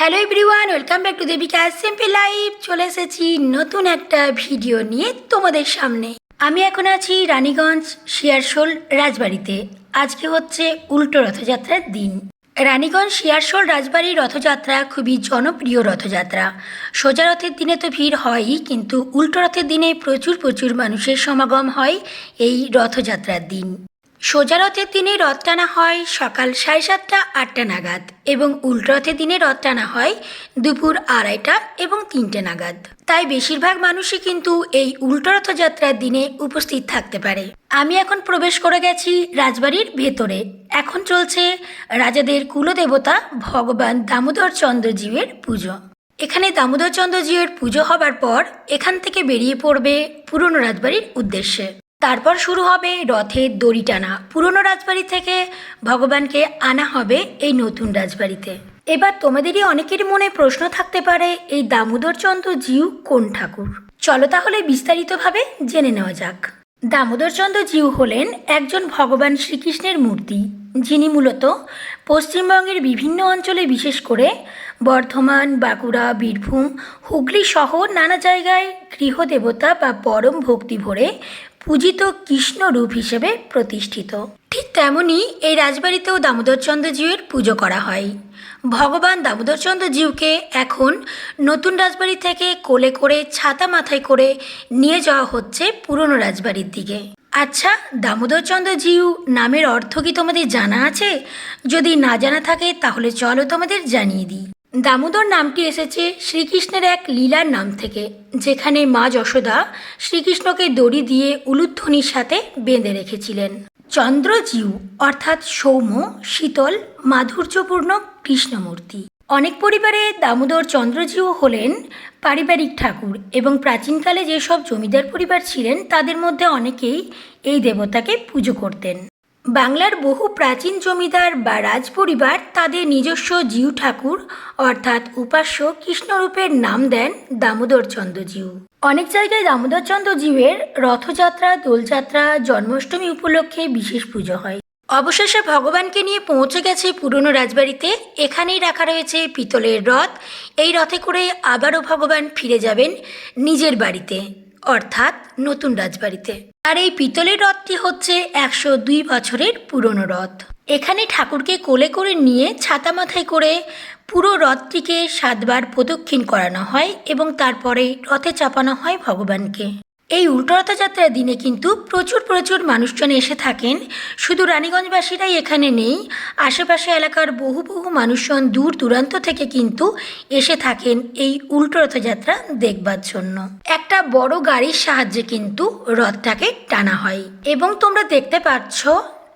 Hello everyone welcome back to Debika simple life চলে এসেছি নতুন একটা ভিডিও নিয়ে তোমাদের সামনে। আমি এখন আছি রানীগঞ্জ, শিয়ারশোল, রাজবাড়িতে। আজকে হচ্ছে উল্টো রথযাত্রার দিন। রানীগঞ্জ, শিয়ারশোল, রাজবাড়ির রথযাত্রা খুবই জনপ্রিয় রথযাত্রা। সোজা রথের দিনে তো ভিড় হয়ই, কিন্তু উল্টো রথের দিনে প্রচুর প্রচুর মানুষের সমাগম হয় এই রথযাত্রার দিন। সোজা রথের দিনে রথ টানা হয় সকাল সাড়ে সাতটা, আটটা নাগাদ এবং উল্টো রথের দিনে রথ টানা হয় দুপুর আড়াইটা এবং তিনটে নাগাদ। তাই বেশিরভাগ মানুষই কিন্তু এই উল্টো রথযাত্রার দিনে উপস্থিত থাকতে পারে। আমি এখন প্রবেশ করে গেছি রাজবাড়ির ভেতরে। এখন চলছে রাজাদের কুলদেবতা ভগবান দামোদর চন্দ্রজীবের পুজো। এখানে দামোদর চন্দ্রজীবের পুজো হবার পর এখান থেকে বেরিয়ে পড়বে পুরনো রাজবাড়ির উদ্দেশ্যে। তারপর শুরু হবে রথের দড়ি টানা। পুরনো রাজবাড়ি থেকে ভগবানকে আনা হবে এই নতুন রাজবাড়িতে। এবার তোমাদেরই অনেকের মনে প্রশ্ন থাকতে পারে, এই দামোদর চন্দ্র জিউ কোন ঠাকুর? চলো তাহলে বিস্তারিতভাবে জেনে নেওয়া যাক। দামোদর চন্দ্র জিউ হলেন একজন ভগবান শ্রীকৃষ্ণের মূর্তি, যিনি মূলত পশ্চিমবঙ্গের বিভিন্ন অঞ্চলে বিশেষ করে বর্ধমান, বাঁকুড়া, বীরভূম, হুগলি সহ নানা জায়গায় গৃহদেবতা বা পরম ভক্তি ভরে পূজিত কৃষ্ণ রূপ হিসেবে প্রতিষ্ঠিত। ঠিক তেমনই এই রাজবাড়িতেও দামোদরচন্দ্র জিউয়ের পুজো করা হয়। ভগবান দামোদরচন্দ্র জিউকে এখন নতুন রাজবাড়ি থেকে কোলে করে, ছাতা মাথায় করে নিয়ে যাওয়া হচ্ছে পুরনো রাজবাড়ির দিকে। আচ্ছা দামোদরচন্দ্র জিউ নামের অর্থ কি তোমাদের জানা আছে? যদি না জানা থাকে, তাহলে চলো তোমাদের জানিয়ে দিই। দামোদর নামটি এসেছে শ্রীকৃষ্ণের এক লীলার নাম থেকে, যেখানে মা যশোদা শ্রীকৃষ্ণকে দড়ি দিয়ে উলুধ্বনির সাথে বেঁধে রেখেছিলেন। চন্দ্রজিউ অর্থাৎ সৌম্য, শীতল, মাধুর্যপূর্ণ কৃষ্ণমূর্তি। অনেক পরিবারে দামোদর চন্দ্রজিউ হলেন পারিবারিক ঠাকুর এবং প্রাচীনকালে যেসব জমিদার পরিবার ছিলেন, তাদের মধ্যে অনেকেই এই দেবতাকে পুজো করতেন। বাংলার বহু প্রাচীন জমিদার বা রাজপরিবার তাদের নিজস্ব জিউ ঠাকুর, অর্থাৎ উপাস্য কৃষ্ণরূপের নাম দেন দামোদর চন্দ্র জিউ। অনেক জায়গায় দামোদর চন্দ্র জিউয়ের রথযাত্রা, দোলযাত্রা, জন্মাষ্টমী উপলক্ষে বিশেষ পুজো হয়। অবশেষে ভগবানকে নিয়ে পৌঁছে গেছে পুরনো রাজবাড়িতে। এখানেই রাখা রয়েছে পিতলের রথ। এই রথে করে আবারও ভগবান ফিরে যাবেন নিজের বাড়িতে। অর্থাৎ নতুন রাজবাড়িতে। আর এই পিতলের রথটি হচ্ছে একশো দুই বছরের পুরনো রথ। এখানে ঠাকুরকে কোলে করে নিয়ে ছাতা মাথায় করে পুরো রথটিকে সাতবার প্রদক্ষিণ করানো হয় এবং তারপরে রথে চাপানো হয় ভগবানকে। এই উল্টো রথযাত্রার দিনে কিন্তু প্রচুর প্রচুর মানুষজন এসে থাকেন। শুধু রানীগঞ্জবাসীরাই এখানে নেই, আশেপাশে এলাকার বহু বহু মানুষজন দূর দূরান্ত থেকে কিন্তু এসে থাকেন এই উল্টো রথযাত্রা দেখবার জন্য। একটা বড় গাড়ির সাহায্যে কিন্তু রথটাকে টানা হয়। এবং তোমরা দেখতে পাচ্ছ,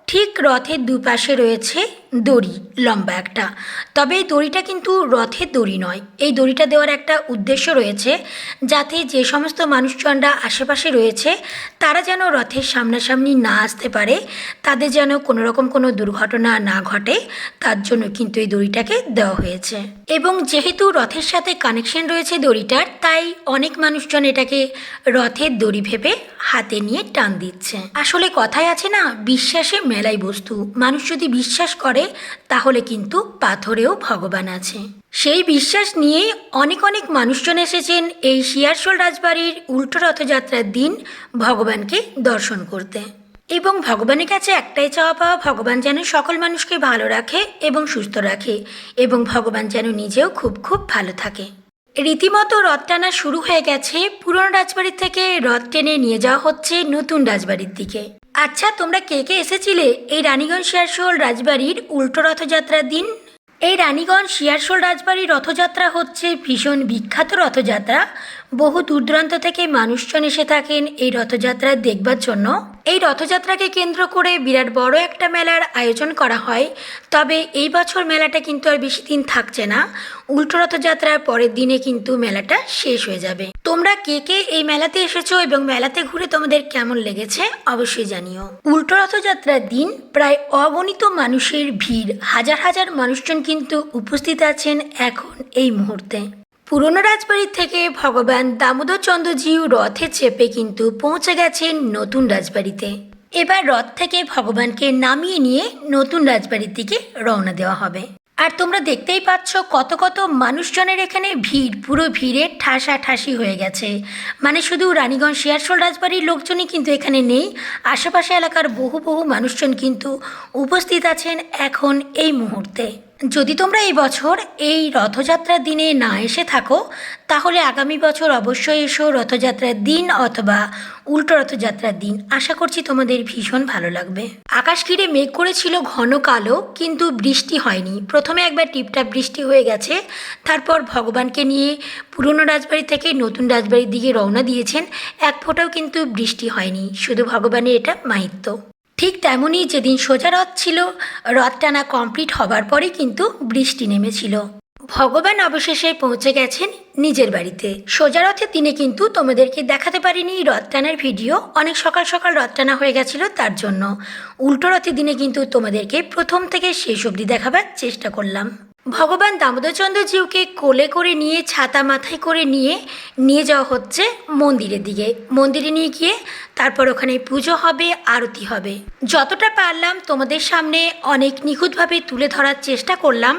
ঠিক রথের দুপাশে রয়েছে দড়ি, লম্বা একটা। তবে এই দড়িটা কিন্তু রথের দড়ি নয়। এই দড়িটা দেওয়ার একটা উদ্দেশ্য রয়েছে যাতে যে সমস্ত মানুষজনরা আশেপাশে রয়েছে, তারা যেন রথের সামনাসামনি না আসতে পারে, তাদের যেন কোনো রকম কোনো দুর্ঘটনা না ঘটে, তার জন্য কিন্তু এই দড়িটাকে দেওয়া হয়েছে। এবং যেহেতু রথের সাথে কানেকশন রয়েছে দড়িটার, তাই অনেক মানুষজন এটাকে রথের দড়ি ভেবে হাতে নিয়ে টান দিচ্ছে। আসলে কথায় আছে না বিশ্বাসে মেলাই বস্তু। মানুষ যদি বিশ্বাস করে তাহলে কিন্তু পাথরেও ভগবান আছে। সেই বিশ্বাস নিয়েই অনেক অনেক মানুষজন এসেছেন এই শিয়ারশোল রাজবাড়ির উল্টো রথযাত্রার দিন ভগবানকে দর্শন করতে। এবং ভগবানের কাছে একটাই চাওয়া পাওয়া, ভগবান যেন সকল মানুষকে ভালো রাখে এবং সুস্থ রাখে এবং ভগবান যেন নিজেও খুব খুব ভালো থাকে। রীতিমতো রথ টানা শুরু হয়ে গেছে, পুরনো রাজবাড়ির থেকে রথ টেনে নিয়ে যাওয়া হচ্ছে নতুন রাজবাড়ির দিকে। আচ্ছা তোমরা কে কে এসেছিলে? এই রানীগঞ্জ শিয়ারশোল রাজবাড়ির উল্টো রথযাত্রার দিন। এই রানীগঞ্জ শিয়ারশোল রাজবাড়ির রথযাত্রা হচ্ছে ভীষণ বিখ্যাত রথযাত্রা। বহু দূর দূরান্ত থেকে মানুষজন এসে থাকেন এই রথযাত্রা দেখবার জন্য। এই রথযাত্রাকে কেন্দ্র করে বিরাট বড় একটা মেলার আয়োজন করা হয়। তবে এই বছর মেলাটা কিন্তু আর বেশি দিন থাকছে না। উল্টো রথযাত্রার পরের দিনে কিন্তু মেলাটা শেষ হয়ে যাবে। তোমরা কে কে এই মেলাতে এসেছ এবং মেলাতে ঘুরে তোমাদের কেমন লেগেছে অবশ্যই জানিও। উল্টো রথযাত্রার দিন প্রায় অগণিত মানুষের ভিড়। হাজার হাজার মানুষজন কিন্তু উপস্থিত আছেন এখন এই মুহূর্তে। পুরনো রাজবাড়ির থেকে ভগবান দামোদর চন্দ্রজিউ রথে চেপে কিন্তু পৌঁছে গেছেন নতুন রাজবাড়িতে। এবার রথ থেকে ভগবানকে নামিয়ে নিয়ে নতুন রাজবাড়ির দিকে রওনা দেওয়া হবে। আর তোমরা দেখতেই পাচ্ছ কত কত মানুষজনের এখানে ভিড়, পুরো ভিড়ে ঠাসাঠাসি হয়ে গেছে। মানে শুধু রানীগঞ্জ শিয়ারশোল রাজবাড়ির লোকজনই কিন্তু এখানে নেই, আশেপাশে এলাকার বহু বহু মানুষজন কিন্তু উপস্থিত আছেন এখন এই মুহূর্তে। যদি তোমরা এই বছর এই রথযাত্রার দিনে না এসে থাকো, তাহলে আগামী বছর অবশ্যই এসো রথযাত্রার দিন অথবা উল্টো রথযাত্রার দিন। আশা করছি তোমাদের ভীষণ ভালো লাগবে। আকাশ ঘিরে মেঘ করেছিল ঘন কালো, কিন্তু বৃষ্টি হয়নি। প্রথমে একবার টিপটাপ বৃষ্টি হয়ে গেছে, তারপর ভগবানকে নিয়ে পুরনো রাজবাড়ি থেকে নতুন রাজবাড়ির দিকে রওনা দিয়েছেন। এক ফোঁটাও কিন্তু বৃষ্টি হয়নি। শুধু ভগবানের এটা মাহিত্য। ঠিক তেমনই যেদিন সোজা রথ ছিল, রথ টানা কমপ্লিট হবার পরে কিন্তু বৃষ্টি নেমেছিল। ভগবান অবশেষে পৌঁছে গেছেন নিজের বাড়িতে। সোজা রথের দিনে কিন্তু তোমাদেরকে দেখাতে পারিনি রথ টানার ভিডিও। অনেক সকাল সকাল রথ টানা হয়ে গেছিল তার জন্য। উল্টো রথের দিনে কিন্তু তোমাদেরকে প্রথম থেকে শেষ অবধি দেখাবার চেষ্টা করলাম। ভগবান দামোদরচন্দ্র জিউকে কোলে করে নিয়ে, ছাতা মাথায় করে নিয়ে নিয়ে যাওয়া হচ্ছে মন্দিরের দিকে। মন্দিরে নিয়ে গিয়ে তারপর ওখানে পুজো হবে, আরতি হবে। যতটা পারলাম তোমাদের সামনে অনেক নিখুঁতভাবে তুলে ধরার চেষ্টা করলাম।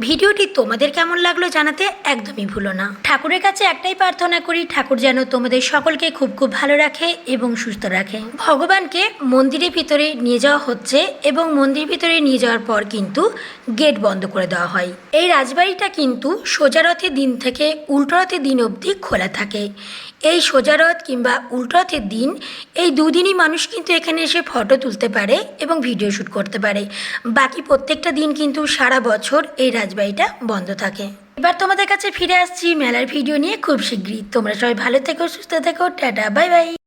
ভিডিওটি তোমাদের কেমন লাগল জানাতে একদমই ভুলো না। ঠাকুরের কাছে একটাই প্রার্থনা করি, ঠাকুর যেন তোমাদের সকলকে খুব খুব ভালো রাখে এবং সুস্থ রাখে। ভগবানকে মন্দিরের ভিতরে নিয়ে যাওয়া হচ্ছে এবং মন্দিরের ভিতরে নিয়ে যাওয়ার পর কিন্তু গেট বন্ধ করে দেওয়া হয়। এই রাজবাড়িটা কিন্তু সোজা রথের দিন থেকে উল্টো রথের দিন অবধি খোলা থাকে। এই সোজা রথ কিংবা উল্টো রথের দিন এই দুদিনই মানুষ কিন্তু এখানে এসে ফটো তুলতে পারে এবং ভিডিও শ্যুট করতে পারে। বাকি প্রত্যেকটা দিন কিন্তু সারা বছর এই রাজবাড়িটা বন্ধ থাকে। এবার তোমাদের কাছে ফিরে আসছি মেলার ভিডিও নিয়ে খুব শীঘ্রই। তোমরা সবাই ভালো থেকো, সুস্থ থেকো, টাটা বাই বাই